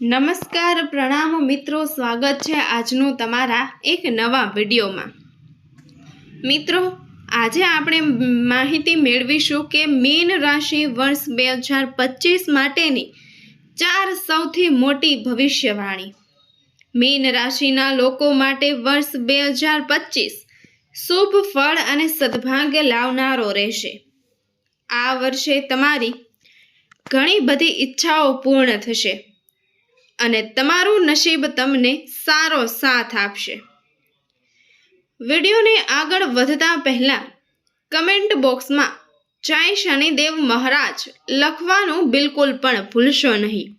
નમસ્કાર પ્રણામ મિત્રો, સ્વાગત છે આજનું તમારા એક નવા વિડીયોમાં. મિત્રો, આજે આપણે માહિતી મેળવીશું કે મીન રાશિ વર્ષ બે હજાર પચીસ માટેની ચાર સૌથી મોટી ભવિષ્યવાણી. મીન રાશિના લોકો માટે વર્ષ બે હજાર પચીસ શુભ ફળ અને સદભાગ્ય લાવનારો રહેશે. આ વર્ષે તમારી ઘણી બધી ઈચ્છાઓ પૂર્ણ થશે. અને તમારું નસીબ તમને સારો સાથ આપશે. વિડીયોને આગળ વધતા પહેલાં કમેન્ટ બોક્સમાં જય શનિદેવ મહારાજ લખવાનું બિલકુલ પણ ભૂલશો નહીં.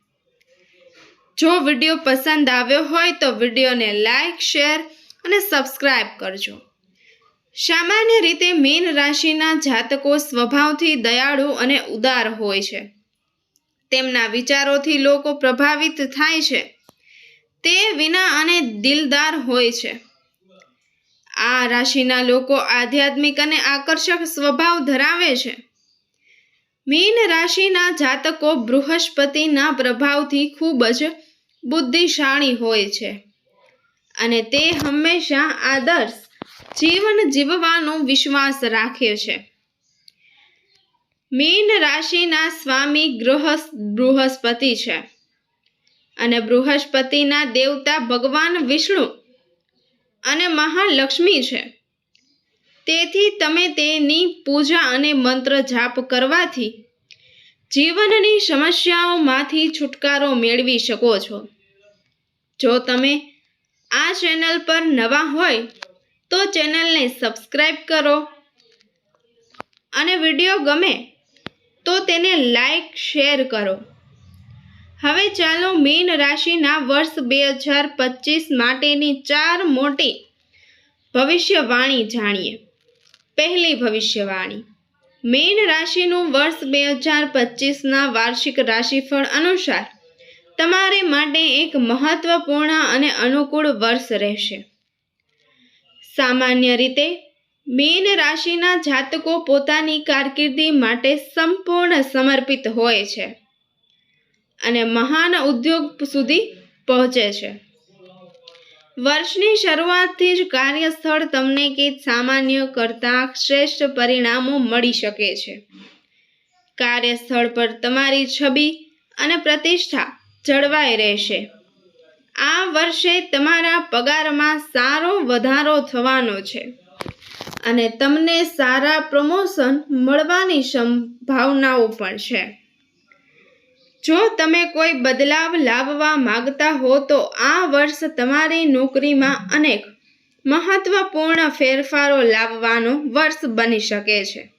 જો વીડિયો પસંદ આવ્યો હોય તો વિડીયોને લાઈક, શેર અને સબસ્ક્રાઈબ કરજો. સામાન્ય રીતે મીન રાશિના જાતકો સ્વભાવથી દયાળુ અને ઉદાર હોય છે. તેમના વિચારોથી લોકો પ્રભાવિત થાય છે. તે વિના અને દિલદાર હોય છે. આ રાશિના લોકો આધ્યાત્મિક અને આકર્ષક સ્વભાવ ધરાવે છે. મીન રાશિના જાતકો બૃહસ્પતિના પ્રભાવથી ખૂબ જ બુદ્ધિશાળી હોય છે અને તે હંમેશા આદર્શ જીવન જીવવાનો વિશ્વાસ રાખે છે. મીન રાશિના સ્વામી ગ્રહ બૃહસ્પતિ છે. અને બૃહસ્પતિના દેવતા ભગવાન વિષ્ણુ અને મહાલક્ષ્મી છે. તેથી તમે તેની પૂજા અને મંત્ર જાપ કરવાથી જીવનની સમસ્યાઓમાંથી છુટકારો મેળવી શકો છો. જો તમે આ ચેનલ પર નવા હોય તો ચેનલને સબસ્ક્રાઈબ કરો અને વીડિયો ગમે તો તેને લાઈક શેર કરો. હવે ચાલો મીન રાશિના વર્ષ બે હજાર પચીસ માટેની ચાર મોટી ભવિષ્યવાણી જાણીએ. પહેલી ભવિષ્યવાણી. મીન રાશિનું વર્ષ બે હજાર પચીસના વાર્ષિક રાશિફળ અનુસાર તમારે માટે એક મહત્વપૂર્ણ અને અનુકૂળ વર્ષ રહેશે. સામાન્ય રીતે મીન રાશિના જાતકો પોતાની કારકિર્દી માટે સંપૂર્ણ સમર્પિત હોય છે અને મહાન ઉદ્યોગ સુધી પહોંચે છે. વર્ષની શરૂઆતથી જ કાર્યસ્થળ તમને કંઈક સામાન્ય કરતાં શ્રેષ્ઠ પરિણામો મળી શકે છે. કાર્યસ્થળ પર તમારી છબી અને પ્રતિષ્ઠા જળવાઈ રહેશે. આ વર્ષે તમારા પગારમાં સારો વધારો થવાનો છે. અને તમને સારા પ્રમોશન મળવાની સંભાવનાઓ પણ છે. જો તમે કોઈ બદલાવ લાવવા માંગતા હો તો આ વર્ષ તમારી નોકરીમાં અનેક મહત્વપૂર્ણ ફેરફારો લાવવાનો વર્ષ બની શકે છે.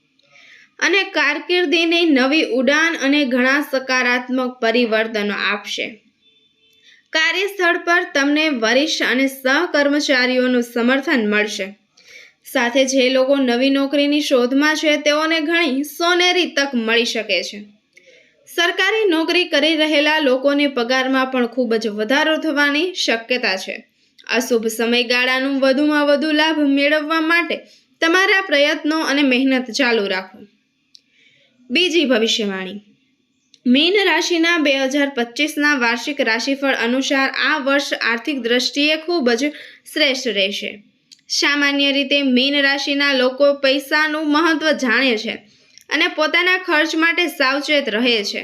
અને કારકિર્દીની નવી ઉડાન અને ઘણા સકારાત્મક પરિવર્તનો આપશે. કાર્યસ્થળ પર તમને વરિષ્ઠ અને સહકર્મચારીઓનું સમર્થન મળશે. સાથે જે લોકો નવી નોકરીની શોધમાં છે, તેઓને ઘણી સોનેરી તક મળી શકે છે. સરકારી નોકરી કરી રહેલા લોકોને પગારમાં પણ ખૂબ જ વધારો થવાની શક્યતા છે. અશુભ સમયગાળાનું વધુમાં વધુ લાભ મેળવવા માટે તમારા પ્રયત્નો અને મહેનત ચાલુ રાખો. બીજી ભવિષ્યવાણી. મીન રાશિના બે હજાર પચીસના વાર્ષિક રાશિફળ અનુસાર આ વર્ષ આર્થિક દ્રષ્ટિએ ખૂબ જ શ્રેષ્ઠ રહેશે. સામાન્ય રીતે મીન રાશિના લોકો પૈસાનું મહત્વ જાણે છે અને પોતાના ખર્ચ માટે સાવચેત રહે છે.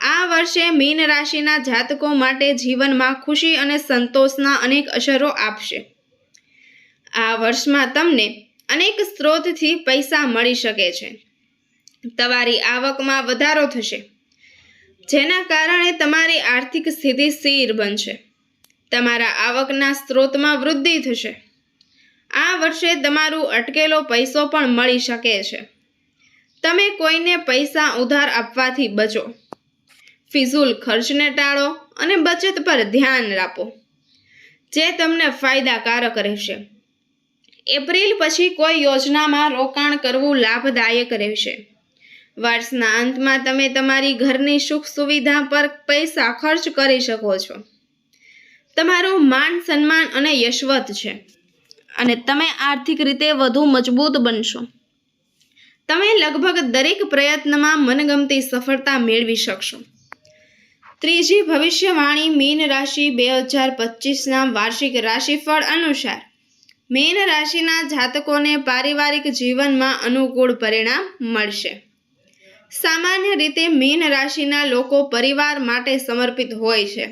આ વર્ષે મીન રાશિના જાતકો માટે જીવનમાં ખુશી અને સંતોષના અનેક અસરો આપશે. આ વર્ષમાં તમને અનેક સ્ત્રોતથી પૈસા મળી શકે છે. તમારી આવકમાં વધારો થશે, જેના કારણે તમારી આર્થિક સ્થિતિ સ્થિર બનશે. તમારા આવકના સ્ત્રોતમાં વૃદ્ધિ થશે. આ વર્ષે તમારું અટકેલો પૈસો પણ મળી શકે છે. તમે કોઈને પૈસા ઉધાર આપવાથી બચો. ફિઝૂલ ખર્ચને ટાળો અને બચત પર ધ્યાન રાખો, જે તમને ફાયદાકારક રહેશે. એપ્રિલ પછી કોઈ યોજનામાં રોકાણ કરવું લાભદાયક રહેશે. વર્ષના અંતમાં તમે તમારી ઘરની સુખ સુવિધા પર પૈસા ખર્ચ કરી શકો છો. તમારું માન સન્માન અને યશવત છે. અને તમે આર્થિક રીતે વધુ મજબૂત બનશો. તમે લગભગ દરેક પ્રયત્નમાં મનગમતી સફળતા મેળવી શકશો. ત્રીજી ભવિષ્યવાણી મીન રાશિ બે હજાર પચીસના વાર્ષિક રાશિફળ અનુસાર. મીન રાશિના જાતકોને પારિવારિક જીવનમાં અનુકૂળ પરિણામ મળશે. સામાન્ય રીતે મીન રાશિના લોકો પરિવાર માટે સમર્પિત હોય છે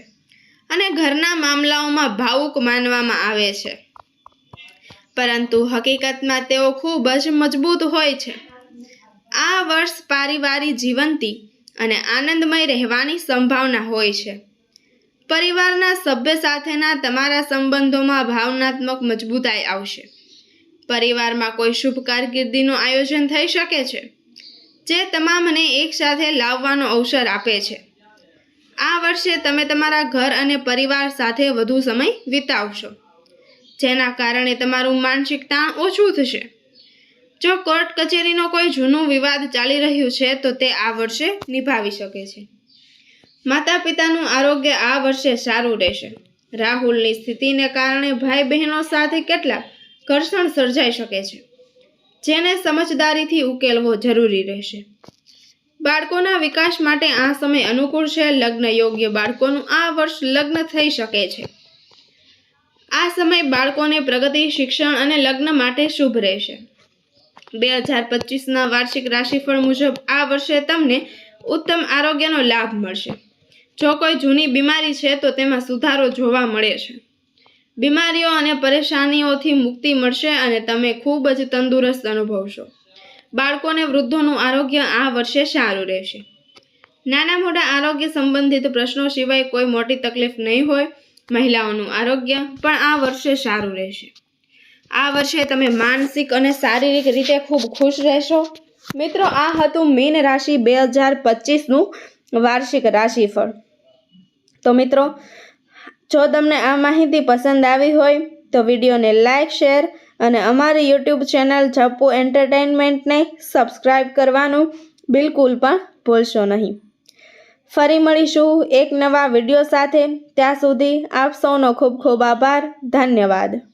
અને ઘરના મામલાઓમાં ભાવુક માનવામાં આવે છે. પરંતુ હકીકતમાં તેઓ ખૂબ જ મજબૂત હોય છે. આ વર્ષ પારિવારિક જીવંતી અને આનંદમય રહેવાની સંભાવના હોય છે. પરિવારના સભ્ય સાથેના તમારા સંબંધોમાં ભાવનાત્મક મજબૂતાઈ આવશે. પરિવારમાં કોઈ શુભ કારકિર્દીનું આયોજન થઈ શકે છે, જે તમામને એકસાથે લાવવાનો અવસર આપે છે. આ વર્ષે તમે તમારા ઘર અને પરિવાર સાથે વધુ સમય વિતાવશો. જેના કારણે તમારું માનસિક તાણ ઓછું થશે. જો કોર્ટ કચેરીનો કોઈ જૂનો વિવાદ ચાલી રહ્યું છે, તો તે આ વર્ષે નિભાવી શકે છે. માતા પિતાનું આરોગ્ય આ વર્ષે સારું રહેશે. રાહુલની સ્થિતિને કારણે ભાઈ બહેનો સાથે કેટલાક ઘર્ષણ સર્જાઈ શકે છે, જેને સમજદારીથી ઉકેલવો જરૂરી રહેશે. બાળકોના વિકાસ માટે આ સમય અનુકૂળ છે. લગ્ન યોગ્ય બાળકોનું આ વર્ષ લગ્ન થઈ શકે છે. આ સમય બાળકોને પ્રગતિ, શિક્ષણ અને લગ્ન માટે શુભ રહેશે. બે હજાર પચીસના વાર્ષિક રાશિફળ મુજબ આ વર્ષે તમને ઉત્તમ આરોગ્યનો લાભ મળશે. જો કોઈ જૂની બીમારી છે તો તેમાં સુધારો જોવા મળે છે. બીમારીઓ અને પરેશાનીઓથી મુક્તિ મળશે અને તમે ખૂબ જ તંદુરસ્ત અનુભવશો. બાળકોને વૃદ્ધોનું આરોગ્ય આ વર્ષે સારું રહેશે. નાના મોટા આરોગ્ય સંબંધિત પ્રશ્નો સિવાય કોઈ મોટી તકલીફ નહીં હોય. મહિલાઓનું આરોગ્ય પણ આ વર્ષે સારું રહેશે. આ વર્ષે તમે માનસિક અને શારીરિક રીતે ખૂબ ખુશ રહેશો. મિત્રો, આ હતું મીન રાશિ બે હજાર પચીસનું વાર્ષિક રાશિફળ. તો મિત્રો, જો તમને આ માહિતી પસંદ આવી હોય, તો વિડીયોને લાઇક શેર અને અમારી યુટ્યુબ ચેનલ જપ્પુ એન્ટરટેનમેન્ટને સબસ્ક્રાઈબ કરવાનું બિલકુલ પણ ભૂલશો નહીં. ફરી મળીશું એક નવા વીડિયો સાથે. ત્યાં સુધી આપ સૌનો ખૂબ ખૂબ આભાર. ધન્યવાદ.